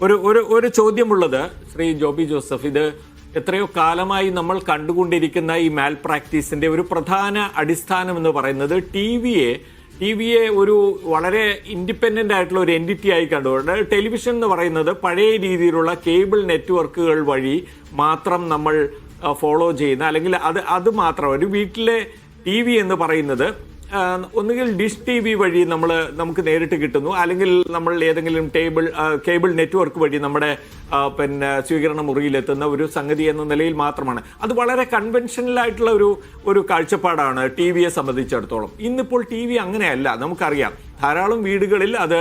ഒരു ഒരു ഒരു ചോദ്യമുള്ളത് ശ്രീ ജോബി ജോസഫ് ഇത് എത്രയോ കാലമായി നമ്മൾ കണ്ടുകൊണ്ടിരിക്കുന്ന ഈ മാൽ പ്രാക്ടീസിന്റെ ഒരു പ്രധാന അടിസ്ഥാനം എന്ന് പറയുന്നത് ടി വിയെ ടി വിയെ ഒരു വളരെ ഇൻഡിപെൻഡന്റ് ആയിട്ടുള്ള ഒരു എന്റിറ്റി ആയി കണ്ടുകൊണ്ട് ടെലിവിഷൻ എന്ന് പറയുന്നത് പഴയ രീതിയിലുള്ള കേബിൾ നെറ്റ്വർക്കുകൾ വഴി മാത്രം നമ്മൾ ഫോളോ ചെയ്യുന്ന അല്ലെങ്കിൽ അത് അത് മാത്രം ഒരു വീട്ടിലെ ടി വി എന്ന് പറയുന്നത് ഒന്നുകിൽ ഡിഷ് ടി വി വഴി നമ്മൾ നമുക്ക് നേരിട്ട് കിട്ടുന്നു. അല്ലെങ്കിൽ നമ്മൾ ഏതെങ്കിലും ടേബിൾ കേബിൾ നെറ്റ്വർക്ക് വഴി നമ്മുടെ പിന്നെ സ്വീകരണ മുറിയിലെത്തുന്ന ഒരു സംഗതി എന്ന നിലയിൽ മാത്രമാണ്. അത് വളരെ കൺവെൻഷനൽ ആയിട്ടുള്ള ഒരു ഒരു കാഴ്ചപ്പാടാണ് ടി വിയെ സംബന്ധിച്ചിടത്തോളം. ഇന്നിപ്പോൾ ടി വി അങ്ങനെയല്ല. നമുക്കറിയാം. ധാരാളം വീടുകളിൽ അത്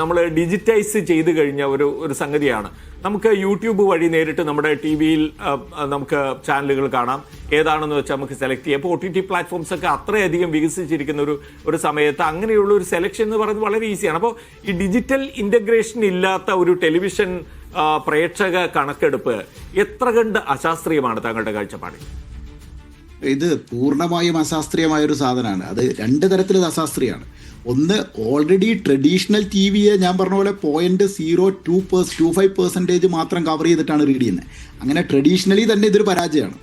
നമ്മൾ ഡിജിറ്റൈസ് ചെയ്ത് കഴിഞ്ഞ ഒരു ഒരു സംഗതിയാണ്. നമുക്ക് യൂട്യൂബ് വഴി നേരിട്ട് നമ്മുടെ ടി വിയിൽ നമുക്ക് ചാനലുകൾ കാണാം. ഏതാണെന്ന് വെച്ചാൽ നമുക്ക് സെലക്ട് ചെയ്യാം. അപ്പോൾ ഒ ടി ടി പ്ലാറ്റ്ഫോംസ് ഒക്കെ അത്രയധികം വികസിച്ചിരിക്കുന്ന ഒരു ഒരു സമയത്ത് അങ്ങനെയുള്ള ഒരു സെലക്ഷൻ എന്ന് പറയുന്നത് വളരെ ഈസിയാണ് അപ്പോൾ ഈ ഡിജിറ്റൽ ഇന്റഗ്രേഷൻ ഇല്ലാത്ത ഒരു ടെലിവിഷൻ പ്രേക്ഷക കണക്കെടുപ്പ് എത്ര കണ്ട് അശാസ്ത്രീയമാണ് താങ്കളുടെ കാഴ്ചപ്പാടിൽ? ഇത് പൂർണമായും അശാസ്ത്രീയമായ ഒരു സാധനമാണ്. അത് രണ്ട് തരത്തിലുള്ള ഇത് അശാസ്ത്രീയമാണ്. ഒന്ന് ഓൾറെഡി ട്രഡീഷണൽ ടി വിയെ ഞാൻ പറഞ്ഞ പോലെ പോയിന്റ് സീറോ ടു പേഴ്സ് ടു ഫൈവ് പെർസെന്റേജ് മാത്രം കവർ ചെയ്തിട്ടാണ് റീഡ് ചെയ്യുന്നത്. അങ്ങനെ ട്രഡീഷണലി തന്നെ ഇതൊരു പരാജയമാണ്.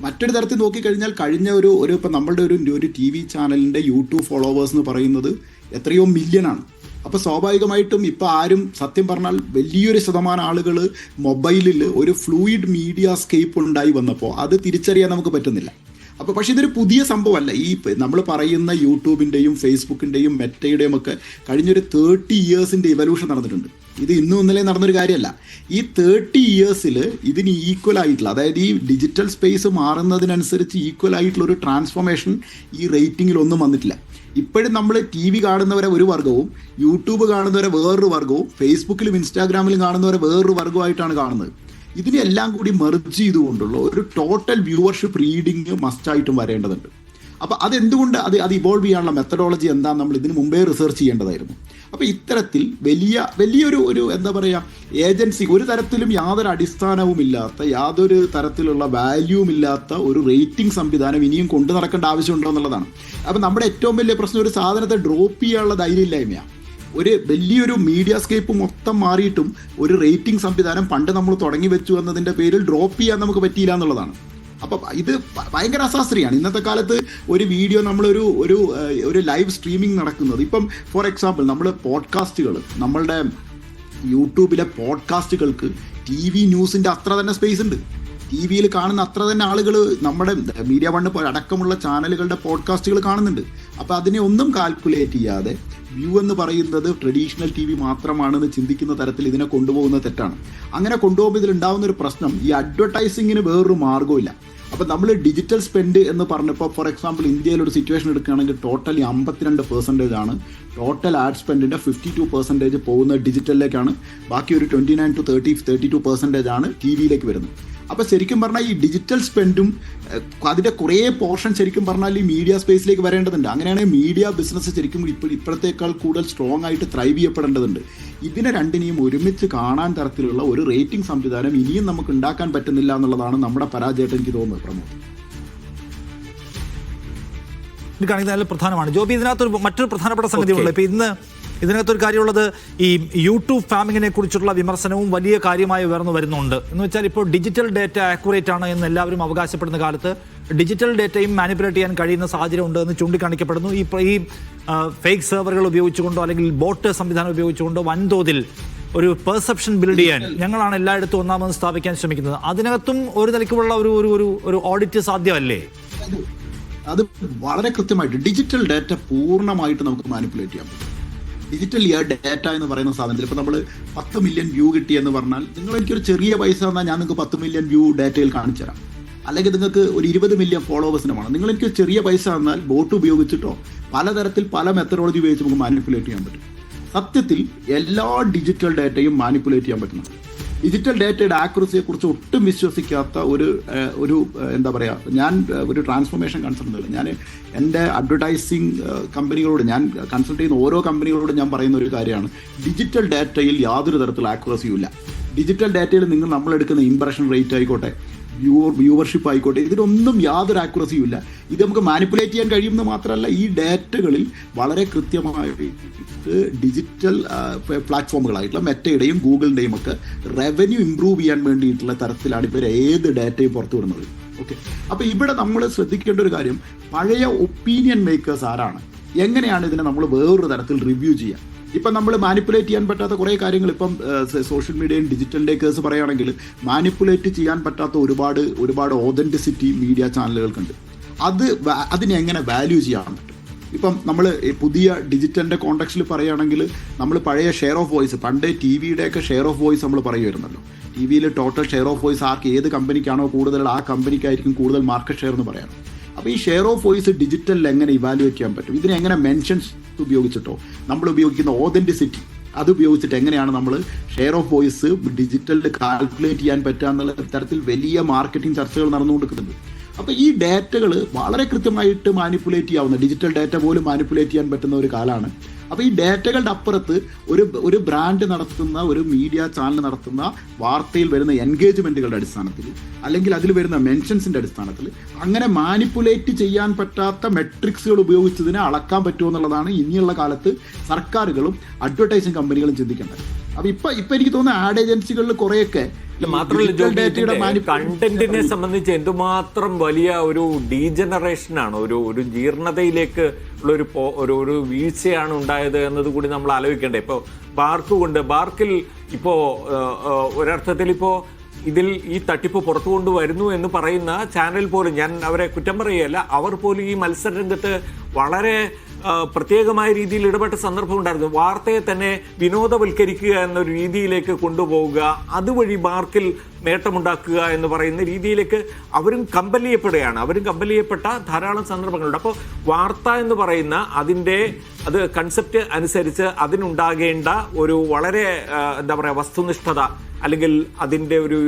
മറ്റൊരു തരത്തിൽ നോക്കിക്കഴിഞ്ഞാൽ കഴിഞ്ഞ ഒരു ഒരു ഇപ്പം നമ്മളുടെ ഒരു ഒരു ടി വി ചാനലിന്റെ യൂട്യൂബ് ഫോളോവേഴ്സ് എന്ന് പറയുന്നത് എത്രയോ മില്യണാണ് അപ്പോൾ സ്വാഭാവികമായിട്ടും ഇപ്പോൾ ആരും സത്യം പറഞ്ഞാൽ വലിയൊരു ശതമാനം ആളുകൾ മൊബൈലിൽ ഒരു ഫ്ലൂയിഡ് മീഡിയ സ്കേപ്പ് ഉണ്ടായി വന്നപ്പോൾ അത് തിരിച്ചറിയാൻ നമുക്ക് പറ്റുന്നില്ല. അപ്പോൾ പക്ഷേ ഇതൊരു പുതിയ സംഭവമല്ല. ഈ നമ്മൾ പറയുന്ന യൂട്യൂബിന്റെയും ഫേസ്ബുക്കിന്റെയും മെറ്റയുടെയും ഒക്കെ കഴിഞ്ഞൊരു തേർട്ടി ഇയേഴ്സിന്റെ ഇവല്യൂഷൻ നടന്നിട്ടുണ്ട്. ഇത് ഇന്നും ഇന്നലെ നടന്നൊരു കാര്യമല്ല. ഈ തേർട്ടി ഇയേഴ്സിൽ ഇതിന് ഈക്വൽ ആയിട്ടുള്ള അതായത് ഈ ഡിജിറ്റൽ സ്പേസ് മാറുന്നതിനനുസരിച്ച് ഈക്വൽ ആയിട്ടുള്ള ഒരു ട്രാൻസ്ഫോർമേഷൻ ഈ റേറ്റിംഗിൽ ഒന്നും വന്നിട്ടില്ല. ഇപ്പോഴും നമ്മൾ ടി വി കാണുന്നവരെ ഒരു വർഗവും യൂട്യൂബ് കാണുന്നവരെ വേറൊരു വർഗവും ഫേസ്ബുക്കിലും ഇൻസ്റ്റാഗ്രാമിലും കാണുന്നവരെ വേറൊരു വർഗമായിട്ടാണ് കാണുന്നത്. ഇതിനെല്ലാം കൂടി മെർജ് ചെയ്തുകൊണ്ടുള്ള ഒരു ടോട്ടൽ വ്യൂവർഷിപ്പ് റീഡിങ് മസ്റ്റായിട്ടും വരേണ്ടതുണ്ട്. അപ്പോൾ അതെന്തുകൊണ്ട് അത് അത് ഇവോൾവ് ചെയ്യാനുള്ള മെത്തഡോളജി എന്താണെന്ന് നമ്മൾ ഇതിന് മുമ്പേ റിസർച്ച് ചെയ്യേണ്ടതായിരുന്നു. അപ്പോൾ ഇത്തരത്തിൽ വലിയ വലിയൊരു ഒരു എന്താ പറയുക ഏജൻസി ഒരു തരത്തിലും യാതൊരു അടിസ്ഥാനവും ഇല്ലാത്ത യാതൊരു തരത്തിലുള്ള വാല്യൂവും ഇല്ലാത്ത ഒരു റേറ്റിംഗ് സംവിധാനം ഇനിയും കൊണ്ടു നടക്കേണ്ട ആവശ്യമുണ്ടോ എന്നുള്ളതാണ്. അപ്പോൾ നമ്മുടെ ഏറ്റവും വലിയ പ്രശ്നം ഒരു സാധനത്തെ ഡ്രോപ്പ് ചെയ്യാനുള്ള ധൈര്യമില്ലായ്മയാണ് ഒരു വലിയൊരു മീഡിയ സ്കേപ്പ് മൊത്തം മാറിയിട്ടും ഒരു റേറ്റിംഗ് സംവിധാനം പണ്ട് നമ്മൾ തുടങ്ങി വെച്ചു എന്നതിന്റെ പേരിൽ ഡ്രോപ്പ് ചെയ്യാൻ നമുക്ക് പറ്റിയില്ല എന്നുള്ളതാണ്. അപ്പം ഇത് ഭയങ്കര അശാസ്ത്രീയാണ്. ഇന്നത്തെ കാലത്ത് ഒരു വീഡിയോ നമ്മളൊരു ഒരു ഒരു ലൈവ് സ്ട്രീമിംഗ് നടക്കുന്നത്. ഇപ്പം ഫോർ എക്സാമ്പിൾ നമ്മൾ പോഡ്കാസ്റ്റുകൾ നമ്മളുടെ യൂട്യൂബിലെ പോഡ്കാസ്റ്റുകൾക്ക് ടി വി ന്യൂസിന്റെ അത്ര തന്നെ സ്പേസ് ഉണ്ട്. ടി വിയിൽ കാണുന്ന അത്ര തന്നെ ആളുകൾ നമ്മുടെ മീഡിയ വണ്ണ് അടക്കമുള്ള ചാനലുകളുടെ പോഡ്കാസ്റ്റുകൾ കാണുന്നുണ്ട്. അപ്പോൾ അതിനെ ഒന്നും കാൽക്കുലേറ്റ് ചെയ്യാതെ വ്യൂ എന്ന് പറയുന്നത് ട്രഡീഷണൽ ടി വി മാത്രമാണെന്ന് ചിന്തിക്കുന്ന തരത്തിൽ ഇതിനെ കൊണ്ടുപോകുന്ന തെറ്റാണ്. അങ്ങനെ കൊണ്ടുപോകുമ്പോൾ ഇതിലുണ്ടാകുന്ന ഒരു പ്രശ്നം ഈ അഡ്വർടൈസിങ്ങിന് വേറൊരു മാർഗമില്ല അപ്പോൾ നമ്മൾ ഡിജിറ്റൽ സ്പെൻഡ് എന്ന് പറഞ്ഞപ്പോൾ ഫോർ എക്സാമ്പിൾ ഇന്ത്യയിൽ ഒരു സിറ്റുവേഷൻ എടുക്കുകയാണെങ്കിൽ ടോട്ടലി അമ്പത്തിരണ്ട് പെർസെന്റേജ് ആണ് ടോട്ടൽ ആഡ് സ്പെൻഡിന്റെ ഫിഫ്റ്റി ടു പെർസെന്റേജ് പോകുന്നത് ഡിജിറ്റലിലേക്കാണ്. ബാക്കി ഒരു twenty nine two thirty thirty two percentage ആണ് ടി വിയിലേക്ക് വരുന്നത്. അപ്പോൾ ശരിക്കും പറഞ്ഞാൽ ഈ ഡിജിറ്റൽ സ്പെൻഡും അതിന്റെ കുറേ പോർഷൻ ശരിക്കും പറഞ്ഞാൽ ഈ മീഡിയ സ്പേസിലേക്ക് വരേണ്ടതുണ്ട്. അങ്ങനെയാണെങ്കിൽ മീഡിയ ബിസിനസ് ശരിക്കും ഇപ്പോൾ ഇപ്പോഴത്തേക്കാൾ കൂടുതൽ സ്ട്രോങ് ആയിട്ട് ത്രൈവ് ചെയ്യപ്പെടേണ്ടതുണ്ട്. ഇതിനെ രണ്ടിനെയും ഒരുമിച്ച് കാണാൻ തരത്തിലുള്ള ഒരു റേറ്റിംഗ് സംവിധാനം ഇനിയും നമുക്ക് ഉണ്ടാക്കാൻ പറ്റുന്നില്ല എന്നുള്ളതാണ് നമ്മുടെ പരാജയമായിട്ട് എനിക്ക് തോന്നുന്നത് പ്രമോദ്. ഇത് കാണിക്കുന്നത് നല്ല പ്രധാനമാണ്. ജോബി ഇതിനകത്തൊരു മറ്റൊരു പ്രധാനപ്പെട്ട സംഗതിയുള്ളത് ഇപ്പൊ ഇന്ന് ഇതിനകത്തൊരു കാര്യമുള്ളത് ഈ യൂട്യൂബ് ഫാമിങ്ങിനെ കുറിച്ചുള്ള വിമർശനവും വലിയ കാര്യമായി ഉയർന്നു വരുന്നുണ്ട്. എന്ന് വെച്ചാൽ ഇപ്പോൾ ഡിജിറ്റൽ ഡേറ്റ ആക്യുറേറ്റ് ആണ് എന്ന് എല്ലാവരും അവകാശപ്പെടുന്ന കാലത്ത് ഡിജിറ്റൽ ഡേറ്റയും മാനിപ്പുലേറ്റ് ചെയ്യാൻ കഴിയുന്ന സാഹചര്യം ഉണ്ട് എന്ന് ചൂണ്ടിക്കാണിക്കപ്പെടുന്നു. ഈ ഈ ഫേക്ക് സെർവറുകൾ ഉപയോഗിച്ചുകൊണ്ടോ അല്ലെങ്കിൽ ബോട്ട് സംവിധാനം ഉപയോഗിച്ചുകൊണ്ടോ വൻതോതിൽ ഒരു പെർസെപ്ഷൻ ബിൽഡ് ചെയ്യാൻ ഞങ്ങളാണ് എല്ലായിടത്തും ഒന്നാമത് സ്ഥാപിക്കാൻ ശ്രമിക്കുന്നത്. അതിനകത്തും ഒരു നിലയ്ക്കുള്ള ഒരു ഒരു ഒരു ഓഡിറ്റ് സാധ്യമല്ലേ? അത് വളരെ കൃത്യമായിട്ട് ഡിജിറ്റൽ ഡാറ്റ പൂർണമായിട്ട് നമുക്ക് മാനിപ്പുലേറ്റ് ചെയ്യാൻ പറ്റും. ഡിജിറ്റൽ ഇയർ ഡാറ്റ എന്ന് പറയുന്ന സാധനത്തിൽ ഇപ്പോൾ നമ്മൾ പത്ത് മില്യൺ വ്യൂ കിട്ടി എന്ന് പറഞ്ഞാൽ നിങ്ങൾ എനിക്കൊരു ചെറിയ പൈസ തന്നാൽ ഞാൻ നിങ്ങൾക്ക് പത്ത് മില്യൺ വ്യൂ ഡാറ്റയിൽ കാണിച്ചു തരാം. അല്ലെങ്കിൽ നിങ്ങൾക്ക് ഒരു ഇരുപത് മില്യൺ ഫോളോവേഴ്സിന് വേണം. നിങ്ങൾ എനിക്ക് ചെറിയ പൈസ തന്നാൽ ബോട്ട് ഉപയോഗിച്ചിട്ടോ പലതരത്തിൽ പല മെത്തഡോളജി ഉപയോഗിച്ച് നമുക്ക് മാനിപ്പുലേറ്റ് ചെയ്യാൻ പറ്റും. സത്യത്തിൽ എല്ലാ ഡിജിറ്റൽ ഡാറ്റയും മാനിപ്പുലേറ്റ് ചെയ്യാൻ പറ്റുന്നുണ്ട്. ഡിജിറ്റൽ ഡേറ്റയുടെ ആക്യുറസിയെ കുറിച്ച് ഒട്ടും വിശ്വസിക്കാത്ത ഒരു ഒരു എന്താ പറയുക ഞാൻ ഒരു ട്രാൻസ്ഫോർമേഷൻ കൺസൾട്ടന്റ് ഞാൻ എന്റെ അഡ്വർടൈസിങ് കമ്പനികളോട് ഞാൻ കൺസൾട്ട് ചെയ്യുന്ന ഓരോ കമ്പനികളോട് ഞാൻ പറയുന്ന ഒരു കാര്യമാണ്. ഡിജിറ്റൽ ഡാറ്റയിൽ യാതൊരു തരത്തിലുള്ള ആക്യുറസിയും ഇല്ല. ഡിജിറ്റൽ ഡാറ്റയിൽ നിങ്ങൾ നമ്മൾ എടുക്കുന്ന ഇംപ്രഷൻ റേറ്റ് ആയിക്കോട്ടെ വ്യൂവർ വ്യൂവർഷിപ്പ് ആയിക്കോട്ടെ ഇതിനൊന്നും യാതൊരു ആക്യുറസിയും ഇല്ല. ഇത് നമുക്ക് മാനിപ്പുലേറ്റ് ചെയ്യാൻ കഴിയുമെന്ന് മാത്രമല്ല ഈ ഡാറ്റകളിൽ വളരെ കൃത്യമായിട്ട് ഡിജിറ്റൽ പ്ലാറ്റ്ഫോമുകളായിട്ടുള്ള മെറ്റയുടെയും ഗൂഗിളിന്റെയും ഒക്കെ റവന്യൂ ഇമ്പ്രൂവ് ചെയ്യാൻ വേണ്ടിയിട്ടുള്ള തരത്തിലാണ് ഇവർ ഏത് ഡാറ്റയും പുറത്തു വിടുന്നത്. ഓക്കെ അപ്പം ഇവിടെ നമ്മൾ ശ്രദ്ധിക്കേണ്ട ഒരു കാര്യം പഴയ ഒപ്പീനിയൻ മേക്കേഴ്സ് ആരാണ്? എങ്ങനെയാണ് ഇതിനെ നമ്മൾ വേറൊരു തരത്തിൽ റിവ്യൂ ചെയ്യുക ഇപ്പം നമ്മൾ മാനിപ്പുലേറ്റ് ചെയ്യാൻ പറ്റാത്ത കുറേ കാര്യങ്ങൾ ഇപ്പം സോഷ്യൽ മീഡിയയും ഡിജിറ്റൽ കേസ് പറയുകയാണെങ്കിൽ മാനിപ്പുലേറ്റ് ചെയ്യാൻ പറ്റാത്ത ഒരുപാട് ഒരുപാട് ഓതന്റിസിറ്റി മീഡിയ ചാനലുകൾക്കുണ്ട് അത് അതിനെ എങ്ങനെ വാല്യൂ ചെയ്യാൻ പറ്റും? ഇപ്പം നമ്മൾ പുതിയ ഡിജിറ്റലിന്റെ കോണ്ടക്സ്റ്റിൽ പറയുകയാണെങ്കിൽ നമ്മൾ പഴയ ഷെയർ ഓഫ് വോയിസ് പണ്ട് ടി വിയുടെയൊക്കെ ഷെയർ ഓഫ് വോയിസ് നമ്മൾ പറയുമായിരുന്നല്ലോ. ടി വിയിൽ ടോട്ടൽ ഷെയർ ഓഫ് വോയിസ് ആർക്ക് ഏത് കമ്പനിക്കാണോ കൂടുതൽ ആ കമ്പനിക്കായിരിക്കും കൂടുതൽ മാർക്കറ്റ് ഷെയർ എന്ന് പറയാം അപ്പോൾ ഈ ഷെയർ ഓഫ് വോയിസ് ഡിജിറ്റലിൽ എങ്ങനെ ഇവാലുവേറ്റ് ചെയ്യാൻ പറ്റും? ഇതിനെ എങ്ങനെ മെൻഷൻസ് ഉപയോഗിച്ചിട്ടോ? നമ്മൾ ഉപയോഗിക്കുന്ന ഓതന്റിസിറ്റി അത് ഉപയോഗിച്ചിട്ട് എങ്ങനെയാണ് നമ്മൾ ഷെയർ ഓഫ് വോയിസ് ഡിജിറ്റലിൽ കാൽക്കുലേറ്റ് ചെയ്യാൻ പറ്റുക എന്നുള്ള തരത്തിൽ വലിയ മാർക്കറ്റിംഗ് ചർച്ചകൾ നടന്നുകൊണ്ടിരിക്കുന്നുണ്ട്. അപ്പോൾ ഈ ഡാറ്റകൾ വളരെ കൃത്യമായിട്ട് മാനിപ്പുലേറ്റ് ചെയ്യാവുന്ന ഡിജിറ്റൽ ഡാറ്റ പോലും മാനിപ്പുലേറ്റ് ചെയ്യാൻ പറ്റുന്ന ഒരു കാലമാണ് അപ്പോൾ ഈ ഡാറ്റകളുടെ അപ്പുറത്ത് ഒരു ഒരു ബ്രാൻഡ് നടത്തുന്ന ഒരു മീഡിയ ചാനൽ നടത്തുന്ന വാർത്തയിൽ വരുന്ന എൻഗേജ്മെന്റുകളുടെ അടിസ്ഥാനത്തിൽ അല്ലെങ്കിൽ അതിൽ വരുന്ന മെൻഷൻസിന്റെ അടിസ്ഥാനത്തിൽ അങ്ങനെ മാനിപ്പുലേറ്റ് ചെയ്യാൻ പറ്റാത്ത മെട്രിക്സുകൾ ഉപയോഗിച്ചതിനെ അളക്കാൻ പറ്റുമോ എന്നുള്ളതാണ് ഇനിയുള്ള കാലത്ത് സർക്കാരുകളും അഡ്വർടൈസിങ് കമ്പനികളും ചിന്തിക്കേണ്ടത്. അപ്പൊ ഇപ്പൊ ഇപ്പൊ എനിക്ക് തോന്നുന്നു ആഡ് ഏജൻസികളിൽ കുറെയൊക്കെ മാത്രമല്ല കണ്ടന്റിനെ സംബന്ധിച്ച് എന്തുമാത്രം വലിയ ഒരു ഡീജനറേഷനാണ് ഒരു ഒരു ജീർണതയിലേക്ക് ഉള്ള ഒരു ഒരു ഒരു വീഴ്ചയാണ് ഉണ്ടായത് എന്നത് കൂടി നമ്മൾ ആലോചിക്കേണ്ടത് ഇപ്പോൾ ബാർക്ക് കൊണ്ട് ബാർക്കിൽ ഇപ്പോൾ ഒരർത്ഥത്തിൽ ഇപ്പോൾ ഇതിൽ ഈ തട്ടിപ്പ് പുറത്തു കൊണ്ടുവരുന്നു എന്ന് പറയുന്ന ചാനൽ പോലും ഞാൻ അവരെ കുറ്റം പറയുകയല്ല അവർ പോലും ഈ മത്സര രംഗത്ത് വളരെ പ്രത്യേകമായ രീതിയിൽ ഇടപെട്ട സന്ദർഭം ഉണ്ടായിരുന്നു. വാർത്തയെ തന്നെ വിനോദവൽക്കരിക്കുക എന്നൊരു രീതിയിലേക്ക് കൊണ്ടുപോവുക അതുവഴി മാർക്കിൽ നേട്ടമുണ്ടാക്കുക എന്ന് പറയുന്ന രീതിയിലേക്ക് അവരും കമ്പൽ ചെയ്യപ്പെടുകയാണ് അവരും കമ്പൽ ചെയ്യപ്പെട്ട ധാരാളം സന്ദർഭങ്ങളുണ്ട്. അപ്പോൾ വാർത്ത എന്ന് പറയുന്ന അതിന്റെ അത് കൺസെപ്റ്റ് അനുസരിച്ച് അതിനുണ്ടാകേണ്ട ഒരു വളരെ എന്താ പറയുക വസ്തുനിഷ്ഠത അല്ലെങ്കിൽ അതിന്റെ ഒരു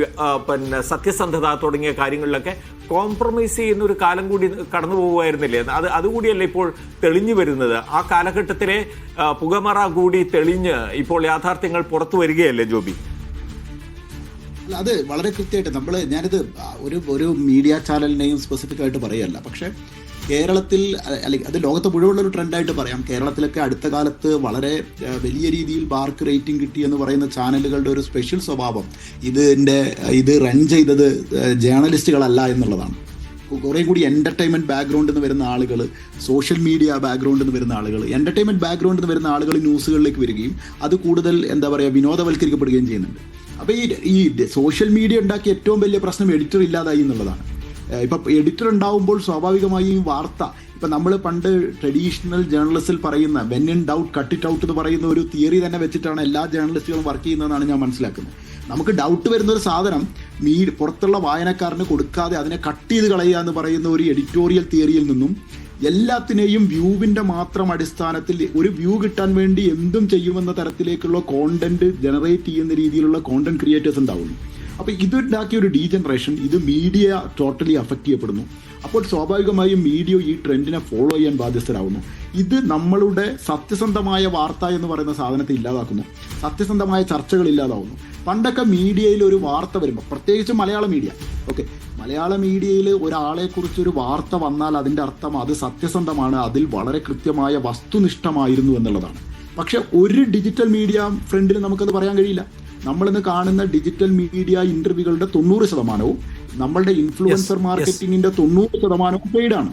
പിന്നെ സത്യസന്ധത തുടങ്ങിയ കാര്യങ്ങളിലൊക്കെ കോംപ്രമൈസ് ചെയ്യുന്ന ഒരു കാലം കൂടി കടന്നു പോകുമായിരുന്നില്ലേ? അത് അതുകൂടിയല്ല ഇപ്പോൾ തെളിഞ്ഞു വരുന്നത്. ആ കാലഘട്ടത്തിലെ പുകമറ കൂടി തെളിഞ്ഞ് ഇപ്പോൾ യാഥാർത്ഥ്യങ്ങൾ പുറത്തു വരികയല്ലേ ജോബി? അത് വളരെ കൃത്യമായിട്ട് നമ്മൾ ഞാനിത് ഒരു ഒരു മീഡിയ ചാനലിനെയും സ്പെസിഫിക് ആയിട്ട് പറയല്ല. പക്ഷെ കേരളത്തിൽ അല്ലെങ്കിൽ അത് ലോകത്ത് മുഴുവനുള്ള ഒരു ട്രെൻഡായിട്ട് പറയാം. കേരളത്തിലൊക്കെ അടുത്ത കാലത്ത് വളരെ വലിയ രീതിയിൽ ബാർക്ക് റേറ്റിംഗ് കിട്ടി എന്ന് പറയുന്ന ചാനലുകളുടെ ഒരു സ്പെഷ്യൽ സ്വഭാവം ഇതിന്റെ ഇത് റൺ ചെയ്തത് ജേർണലിസ്റ്റുകളല്ല എന്നുള്ളതാണ്. കുറേ കൂടി എന്റർടൈൻമെന്റ് ബാക്ക്ഗ്രൗണ്ടിൽ നിന്ന് വരുന്ന ആളുകൾ സോഷ്യൽ മീഡിയ ബാക്ക്ഗ്രൗണ്ടിൽ നിന്ന് വരുന്ന ആളുകൾ എന്റർടൈൻമെന്റ് ബാക്ക്ഗ്രൗണ്ടിൽ നിന്ന് വരുന്ന ആളുകൾ ന്യൂസുകളിലേക്ക് വരികയും അത് കൂടുതൽ എന്താ പറയുക വിനോദവൽക്കരിക്കപ്പെടുകയും ചെയ്യുന്നുണ്ട്. അപ്പോൾ ഈ ഈ സോഷ്യൽ മീഡിയ ഉണ്ടാക്കിയ ഏറ്റവും വലിയ പ്രശ്നം എഡിറ്റർ ഇല്ലാതായി എന്നുള്ളതാണ്. ഇപ്പൊ എഡിറ്റർ ഉണ്ടാവുമ്പോൾ സ്വാഭാവികമായും വാർത്ത ഇപ്പൊ നമ്മൾ പണ്ട് ട്രഡീഷണൽ ജേർണലിസ്റ്റിൽ പറയുന്ന when in doubt cut it out എന്ന് പറയുന്ന ഒരു തിയറി തന്നെ വെച്ചിട്ടാണ് എല്ലാ ജേർണലിസ്റ്റുകളും വർക്ക് ചെയ്യുന്നതെന്നാണ് ഞാൻ മനസ്സിലാക്കുന്നത്. നമുക്ക് ഡൗട്ട് വരുന്ന ഒരു സാധനം മീ പുറത്തുള്ള വായനക്കാരന് കൊടുക്കാതെ അതിനെ കട്ട് ചെയ്ത് കളയുക എന്ന് പറയുന്ന ഒരു എഡിറ്റോറിയൽ തിയറിയിൽ നിന്നും എല്ലാത്തിനെയും വ്യൂവിന്റെ മാത്രം അടിസ്ഥാനത്തിൽ ഒരു വ്യൂ കിട്ടാൻ വേണ്ടി എന്തും ചെയ്യുമെന്ന തരത്തിലേക്കുള്ള കോണ്ടന്റ് ജനറേറ്റ് ചെയ്യുന്ന രീതിയിലുള്ള കോണ്ടന്റ് ക്രിയേറ്റേഴ്സ് ഉണ്ടാവുന്നു. അപ്പോൾ ഇതുണ്ടാക്കിയ ഒരു ഡീജനറേഷൻ ഇത് മീഡിയ ടോട്ടലി അഫക്റ്റ് ചെയ്യപ്പെടുന്നു. അപ്പോൾ സ്വാഭാവികമായും മീഡിയ ഈ ട്രെൻഡിനെ ഫോളോ ചെയ്യാൻ ബാധ്യസ്ഥരാകുന്നു. ഇത് നമ്മളുടെ സത്യസന്ധമായ വാർത്ത എന്ന് പറയുന്ന സാധനത്തെ ഇല്ലാതാക്കുന്നു. സത്യസന്ധമായ ചർച്ചകൾ ഇല്ലാതാവുന്നു. പണ്ടൊക്കെ മീഡിയയിൽ ഒരു വാർത്ത വരുമ്പോൾ പ്രത്യേകിച്ച് മലയാള മീഡിയ ഓക്കെ മലയാള മീഡിയയിൽ ഒരാളെ ഒരു വാർത്ത വന്നാൽ അതിന്റെ അർത്ഥം അത് സത്യസന്ധമാണ് അതിൽ വളരെ കൃത്യമായ വസ്തുനിഷ്ഠമായിരുന്നു എന്നുള്ളതാണ്. പക്ഷെ ഒരു ഡിജിറ്റൽ മീഡിയ ഫ്രണ്ടിൽ നമുക്കത് പറയാൻ കഴിയില്ല. നമ്മളിന്ന് കാണുന്ന ഡിജിറ്റൽ മീഡിയ ഇന്റർവ്യൂകളുടെ തൊണ്ണൂറ് ശതമാനവും നമ്മളുടെ ഇൻഫ്ലുവൻസർ മാർക്കറ്റിംഗിന്റെ തൊണ്ണൂറ് ശതമാനവും പെയ്ഡാണ്